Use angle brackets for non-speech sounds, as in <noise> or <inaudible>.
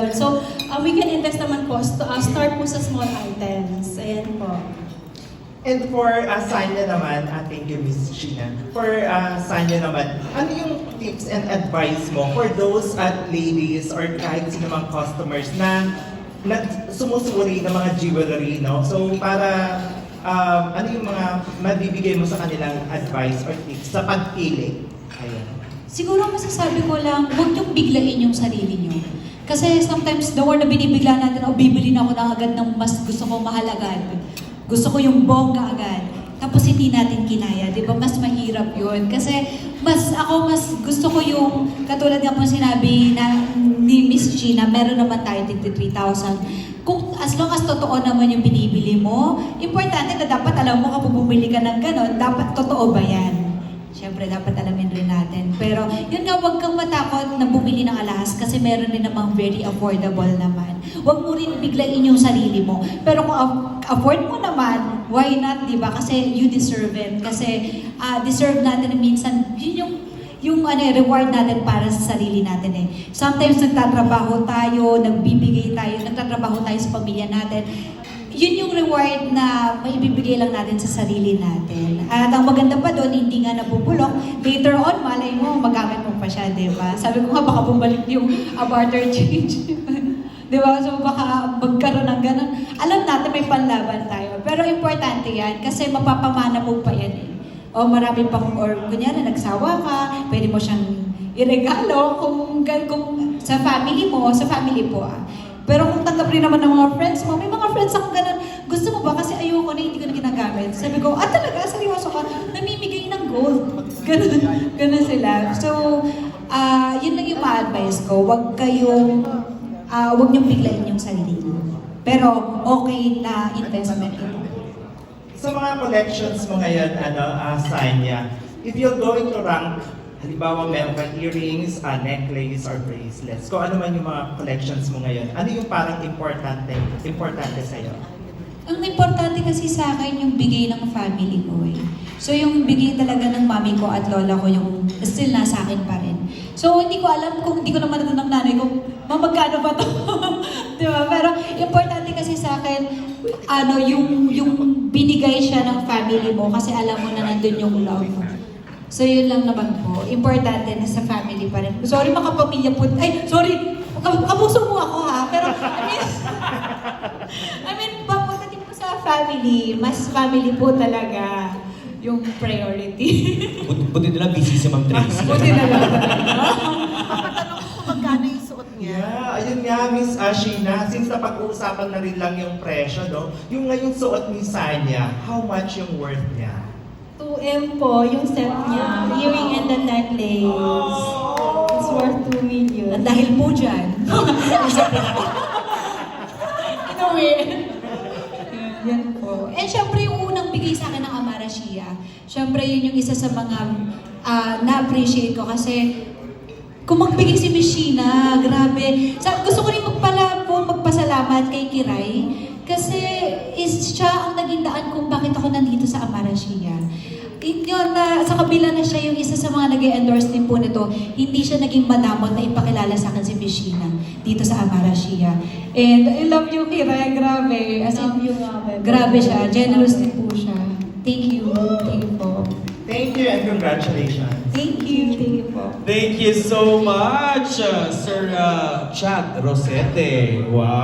Yun. So, uh, we can invest naman po, st- uh, start po sa small items. Ayan po. And for uh, Sanya naman, uh, thank you Miss Sheena. For uh, Sanya naman, ano yung tips and advice mo for those at ladies or kahit sino mang customers na, na sumusuri ng mga jewelry, no? So para um, ano yung mga mabibigay mo sa kanilang advice or tips sa pagpili? Ayan. Siguro masasabi ko lang, huwag niyong biglain yung sarili niyo. Kasi sometimes the more na binibigla natin, o bibili na ako ng agad ng mas gusto ko mahal agad. Gusto ko yung bongga agad. Tapos hindi natin kinaya, di ba? Mas mahirap yun. Kasi mas ako mas gusto ko yung, katulad nga po sinabi na ni Miss Gina, meron naman tayo 3,000. Kung as long as totoo naman yung binibili mo, importante na dapat alam mo kapag bumili ka ng ganon, dapat totoo ba yan? Siyempre, dapat alamin rin natin. Pero, yun nga, huwag kang matakot na bumili ng alahas kasi meron din namang very affordable naman. Huwag mo rin biglain yung sarili mo. Pero kung aff- afford mo naman, why not, di ba? Kasi you deserve it. Kasi ah, deserve natin minsan, yun yung yung ano, eh, reward natin para sa sarili natin eh. Sometimes nagtatrabaho tayo, nagbibigay tayo, nagtatrabaho tayo sa pamilya natin. Yun yung reward na maibibigay lang natin sa sarili natin. At ang maganda pa doon, hindi nga nabubulok. Later on, malay mo, magamit mo pa siya, di ba? Sabi ko nga, baka bumalik yung uh, barter change. <laughs> di ba? So baka magkaroon ng ganun. Alam natin may panlaban tayo. Pero importante yan kasi mapapamana mo pa yan eh. O marami pang, or kunyari nagsawa ka, pwede mo siyang iregalo kung, kung sa family mo, sa family po ah. Pero kung tanggap rin naman ng mga friends mo, may mga friends ako ganun, gusto mo ba? Kasi ayoko na, hindi ko na ginagamit. Sabi ko, ah talaga, seryoso ka, namimigay ng gold. <laughs> Ganun, ganun sila. So, ah yun lang yung ma-advise ko. Huwag kayong, ah huwag niyong biglain yung sarili niyo. Pero okay na investment ito. Sa mga collections mo ngayon, ano, uh, Sanya, if you're going to rank, halimbawa meron kang earrings, uh, necklace, or bracelets, kung ano man yung mga collections mo ngayon, ano yung parang importante, importante sa'yo? Ang importante kasi sa akin yung bigay ng family ko eh. So yung bigay talaga ng mami ko at lola ko yung still nasa akin pa rin. So hindi ko alam kung hindi ko naman ng nanay ko, mamagkano ba to? <laughs> Di ba? Pero importante kasi sa akin, ano, yung, yung binigay siya ng family mo kasi alam mo na nandun yung love. So yun lang naman po. Importante na sa family pa rin. Sorry makapamilya po. Ay, sorry. Kapuso mo ako ha. Pero I mean, <laughs> I mean, pagdating po sa family, mas family po talaga yung priority. <laughs> Buti, buti nila busy si Ma'am Tracy. <laughs> Buti na lang. Papatanong ko kung magkano yung suot niya. Yeah, ayun nga, Miss Ashina, since napag-uusapan na rin lang yung presyo, no? Yung ngayong suot ni Sanya, how much yung worth niya? 2M po yung set niya. Earring and the necklace. It's worth 2 million. At dahil po dyan, <laughs> In a way. yan po. And syempre yung unang bigay sa akin ng Amara Shia, syempre yun yung isa sa mga ah, na-appreciate ko kasi kung magbigay si Miss Sheena, grabe. Sa, gusto ko rin magpala po, magpasalamat kay Kiray kasi is siya ang naging daan kung bakit ako nandito sa Amara Shia. Yun na sa kabila na siya yung isa sa mga nag endorse din po nito, hindi siya naging madamot na ipakilala sa akin si Miss Sheena dito sa Amara Shia. And I love you, Kiray. Grabe. As in, Love you. Grabe siya. Generous din po siya. Thank you. Thank you po. Thank you and congratulations. Thank you. Thank you po. Thank you so much, uh, Sir uh, Chad Rosete. Wow.